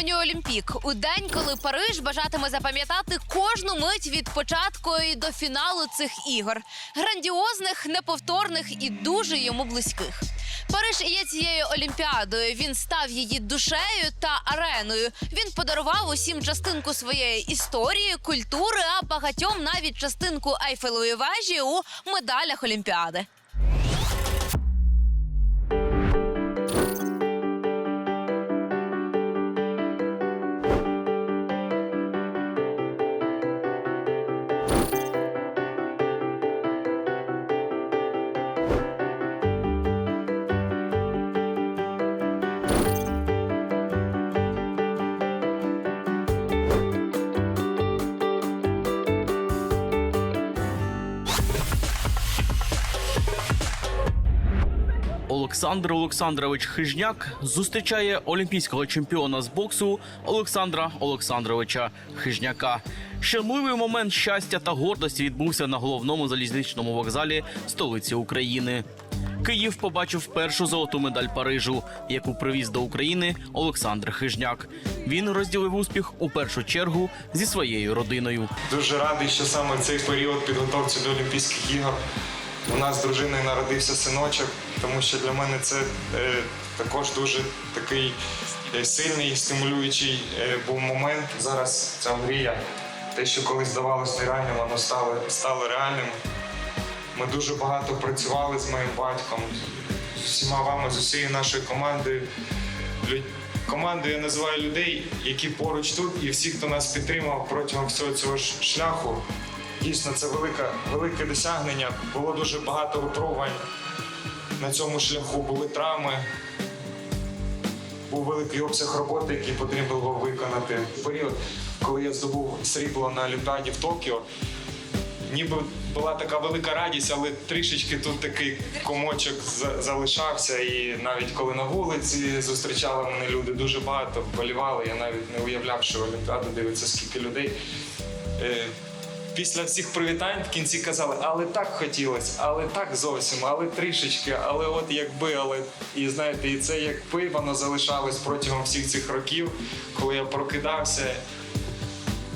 Авеню Олімпік у день, коли Париж бажатиме запам'ятати кожну мить від початку і до фіналу цих ігор. Грандіозних, неповторних і дуже йому близьких. Париж є цією олімпіадою. Він став її душею та ареною. Він подарував усім частинку своєї історії, культури, а багатьом навіть частинку Айфелової вежі у медалях Олімпіади. Олександр Олександрович Хижняк зустрічає олімпійського чемпіона з боксу Олександра Олександровича Хижняка. Щемливий момент щастя та гордості відбувся на головному залізничному вокзалі столиці України. Київ побачив першу золоту медаль Парижу, яку привіз до України Олександр Хижняк. Він розділив успіх у першу чергу зі своєю родиною. Дуже радий, що саме цей період підготовці до Олімпійських ігор у нас з дружиною народився синочок, тому що для мене це е, також дуже такий е, сильний, стимулюючий е, був момент. Зараз ця мрія, те, що колись здавалося нереальним, воно стало, стало реальним. Ми дуже багато працювали з моїм батьком, з усіма вами, з усією нашою командою. Командою я називаю людей, які поруч тут, і всі, хто нас підтримав протягом всього цього шляху. Дійсно, це велика, велике досягнення. Було дуже багато випробувань на цьому шляху, були травми. Був великий обсяг роботи, який потрібно було виконати. Період, коли я здобув срібло на Олімпіаді в Токіо, ніби була така велика радість, але трішечки тут такий комочок залишався. І навіть коли на вулиці зустрічали мене люди дуже багато, вболівали. Я навіть не уявляв, що Олімпіаду дивиться скільки людей. Після всіх привітань в кінці казали, але так хотілося, але так зовсім, але трішечки, але от якби, але і знаєте, і це якби воно залишалось протягом всіх цих років, коли я прокидався.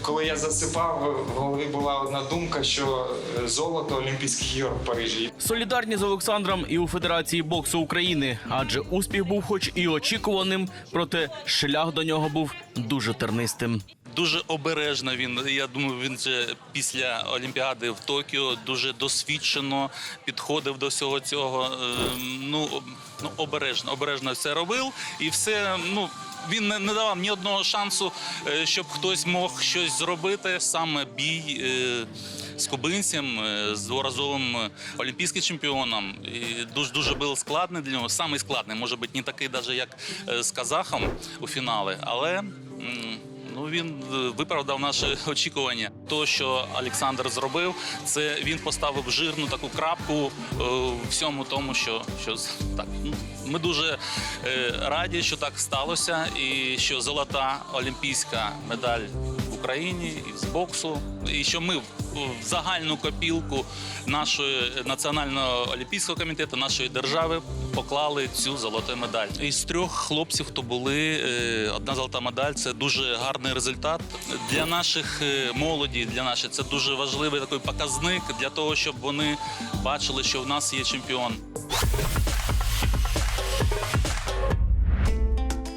Коли я засипав, в голові була одна думка, що е, золото Олімпійських ігор в Парижі. Солідарні з Олександром і у Федерації боксу України, адже успіх був, хоч і очікуваним, проте шлях до нього був дуже тернистим. Дуже обережно він. Я думаю, він же після Олімпіади в Токіо дуже досвідчено підходив до всього цього. Е, Ну, ну обережно, обережно все робив, і все. Ну він не, давав ні одного шансу, е, щоб хтось мог щось зробити. Саме бій е, з кубинцем, з дворазовим олімпійським чемпіоном. І дуже дуже був складний для нього. Самий складний, може бути, не такий, навіть як з казахом у фіналі, але. Ну він е, виправдав наші очікування. То, що Олександр зробив, це він поставив жирну таку крапку е, всьому тому, що, що так. ну, Ми дуже е, раді, що так сталося, і що золота олімпійська медаль Україні і з боксу, і що ми в загальну копілку нашої національного олімпійського комітету, нашої держави поклали цю золоту медаль. Із трьох хлопців, хто були, е, одна золота медаль це дуже гарний результат для наших е, молоді. Для наших це дуже важливий такий показник для того, щоб вони бачили, що в нас є чемпіон.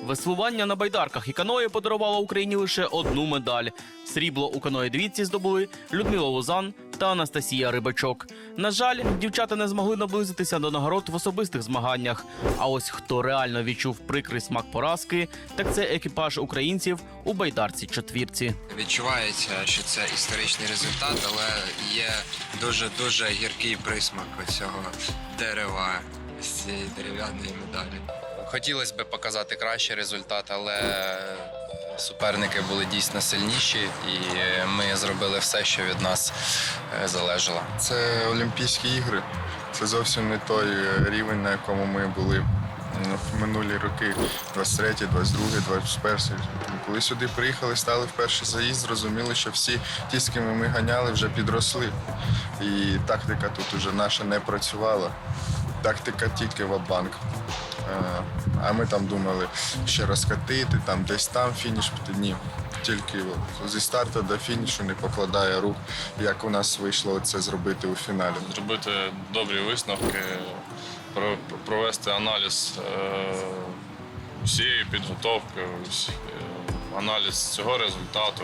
Веслування на байдарках і каної подарувало Україні лише одну медаль. Срібло у каної двійці здобули Людмила Лозан та Анастасія Рибачок. На жаль, дівчата не змогли наблизитися до нагород в особистих змаганнях. А ось хто реально відчув прикрий смак поразки, так це екіпаж українців у байдарці четвірці. Відчувається, що це історичний результат, але є дуже дуже гіркий присмак цього дерева з цієї дерев'яної медалі. Хотілося б показати кращий результат, але суперники були дійсно сильніші, і ми зробили все, що від нас е, залежало. Це Олімпійські ігри. Це зовсім не той е, рівень, на якому ми були в минулі роки, 23, 22, 21. Коли сюди приїхали, стали в перший заїзд, зрозуміли, що всі ті, з ким ми ганяли, вже підросли. І тактика тут уже наша не працювала. Тактика тільки в банк Е, А ми там думали ще розкатити, там десь там фініш. Ні. Тільки зі старту до фінішу не покладає рук, як у нас вийшло це зробити у фіналі. зробити добрі висновки, провести аналіз е, всієї підготовки, е, аналіз цього результату,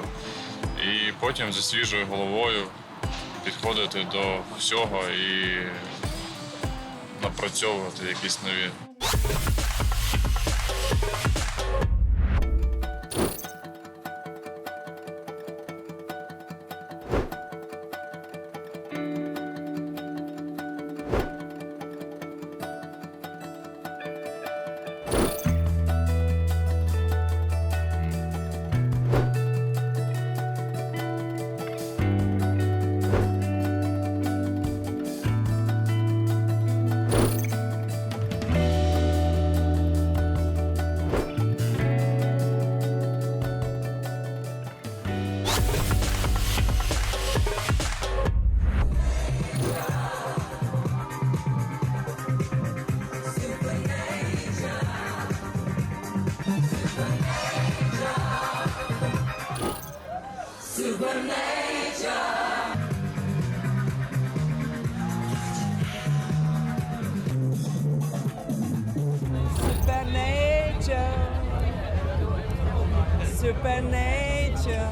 і потім зі свіжою головою підходити до всього і напрацьовувати якісь нові. Yeah. Supernature. Supernature.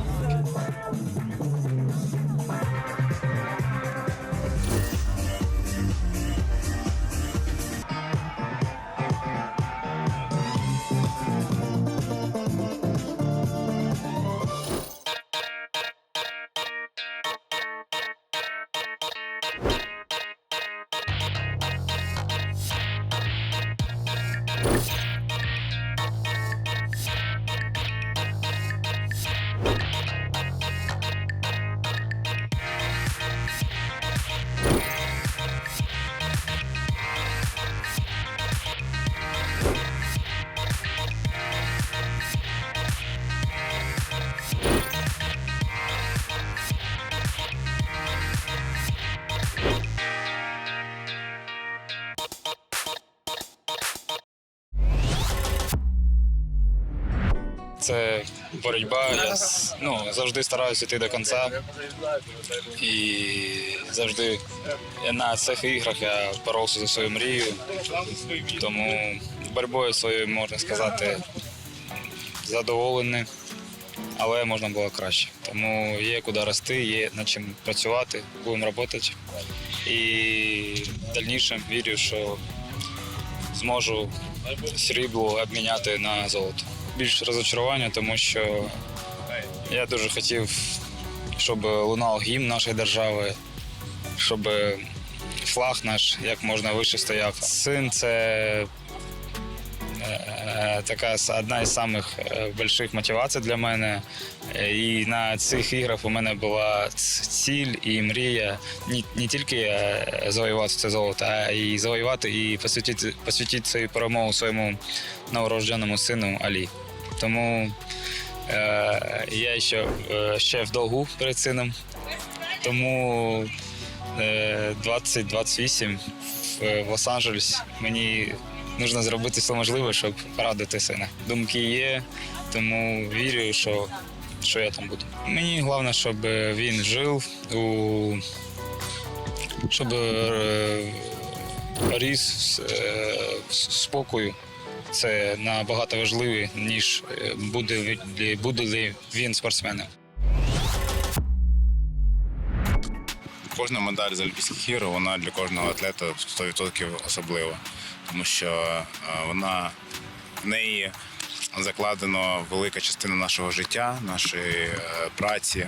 Це боротьба. Я ну, завжди стараюся йти до кінця. І завжди на цих іграх я боровся за свою мрію. Тому боротьбою своєю, можна сказати, задоволений, але можна було краще. Тому є куди рости, є над чим працювати, будемо працювати. І в дальнішому вірю, що зможу срібло обміняти на золото. Більш розочарування, тому що я дуже хотів, щоб лунав гімн нашої держави, щоб флаг наш як можна вище стояв. Син це е, така одна із самих е, великих мотивацій для мене. Е, І на цих іграх у мене була ціль і мрія не, не тільки е, завоювати це золото, а і завоювати і посвятити, посвятити свою перемогу своєму новорожденому сину Алі. Тому е, я ще, е, ще в долгу перед сином. Тому е, 20-28 в, в Лос-Анджелес мені потрібно зробити все можливе, щоб порадити сина. Думки є, тому вірю, що, що я там буду. Мені головне, щоб він жив у щоб е, ріс е, спокою. Це набагато важливіше, ніж е, буде, буде він спортсменом. Кожна медаль з Олімпійських ігор вона для кожного атлета 100% особлива, тому що е, вона в неї закладено велика частина нашого життя, нашої е, праці.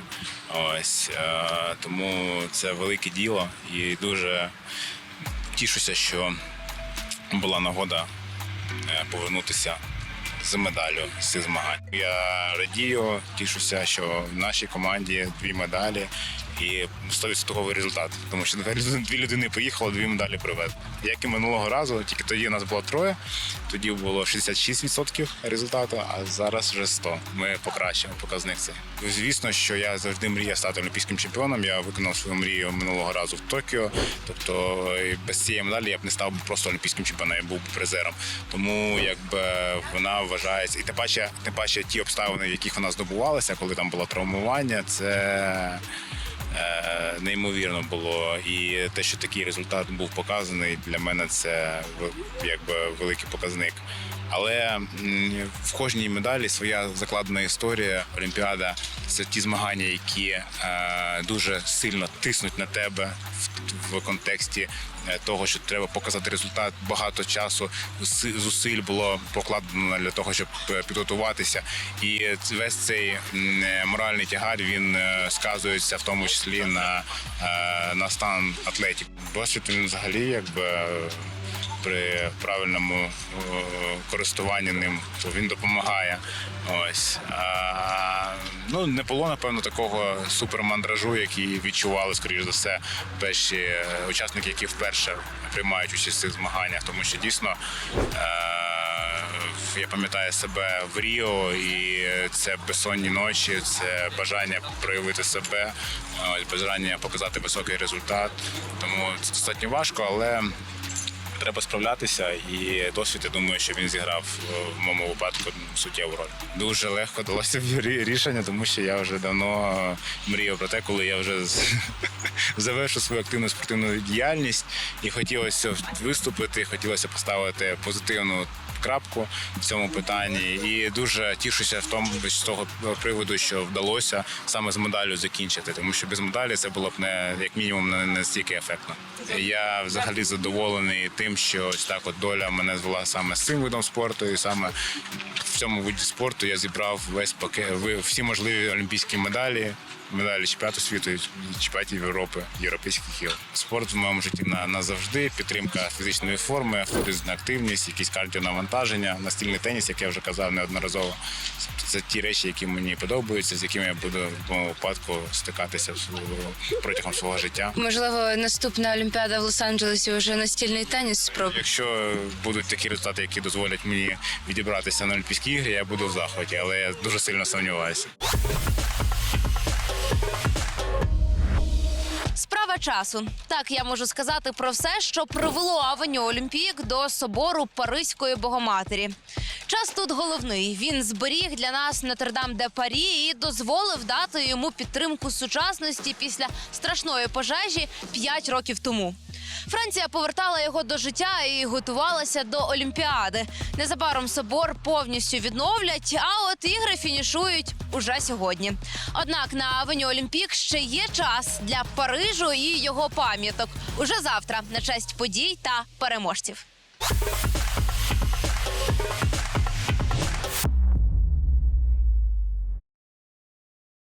Ось е, тому це велике діло і дуже тішуся, що була нагода повернутися з медаллю з змагань. Я радію, тішуся, що в нашій команді дві медалі, і 100% результат. Тому що дві людини поїхало, дві медалі привезли. Як і минулого разу, тільки тоді нас було троє. Тоді було 66% результату, а зараз вже 100%. Ми покращимо показник цей. Звісно, що я завжди мріяв стати олімпійським чемпіоном. Я виконав свою мрію минулого разу в Токіо. Тобто без цієї медалі я б не став просто олімпійським чемпіоном, я був би призером. Тому якби вона вважається, і тим паче, тим паче ті обставини, в яких вона здобувалася, коли там було травмування, це. Е, Неймовірно було, і те, що такий результат був показаний, для мене це якби великий показник. Але в кожній медалі своя закладена історія. Олімпіада це ті змагання, які е, дуже сильно тиснуть на тебе в, контексті е, того, що треба показати результат. Багато часу зусиль було покладено для того, щоб е, підготуватися. І весь цей моральний тягар він сказується в тому числі на, на стан атлетів. Досвід він взагалі якби. При правильному користуванні ним, то він допомагає. Ось а, ну не було напевно такого супермандражу, який відчували, скоріш за все, перші е, учасники, які вперше приймають участь в цих змаганнях, тому що дійсно. Е, я пам'ятаю себе в Ріо, і це безсонні ночі, це бажання проявити себе, бажання показати високий результат. Тому це достатньо важко, але треба справлятися. І досвід, я думаю, що він зіграв е, в моєму випадку суттєву роль. Дуже легко далося рішення, тому що я вже давно мріяв про те, коли я вже завершу свою активну спортивну діяльність і хотілося виступити, хотілося поставити позитивну крапку в цьому питанні. І дуже тішуся в тому з того приводу, що вдалося саме з медаллю закінчити, тому що без медалі це було б не як мінімум не настільки ефектно. Я взагалі задоволений тим, що ось так от доля мене звела саме з цим видом спорту, і саме в цьому виді спорту я зібрав весь пакет всі можливі олімпійські медалі. Медалі чемпіонату світу, і чемпіонатів Європи, європейських ігор. Спорт в моєму житті на, назавжди. Підтримка фізичної форми, фізична активність, якісь кардіонавантаження, настільний теніс, як я вже казав неодноразово. Це ті речі, які мені подобаються, з якими я буду в моєму випадку стикатися протягом свого життя. Можливо, наступна Олімпіада в Лос-Анджелесі вже настільний теніс спробує. Якщо будуть такі результати, які дозволять мені відібратися на Олімпійські ігри, я буду в захваті, але я дуже сильно сумніваюся. Часу. Так я можу сказати про все, що привело Авеню Олімпік до собору Паризької Богоматері. Час тут головний. Він зберіг для нас Нотр-Дам де Парі і дозволив дати йому підтримку сучасності після страшної пожежі 5 років тому. Франція повертала його до життя і готувалася до Олімпіади. Незабаром собор повністю відновлять, а от ігри фінішують уже сьогодні. Однак на Авеню Олімпік ще є час для Парижу і його пам'яток. Уже завтра на честь подій та переможців.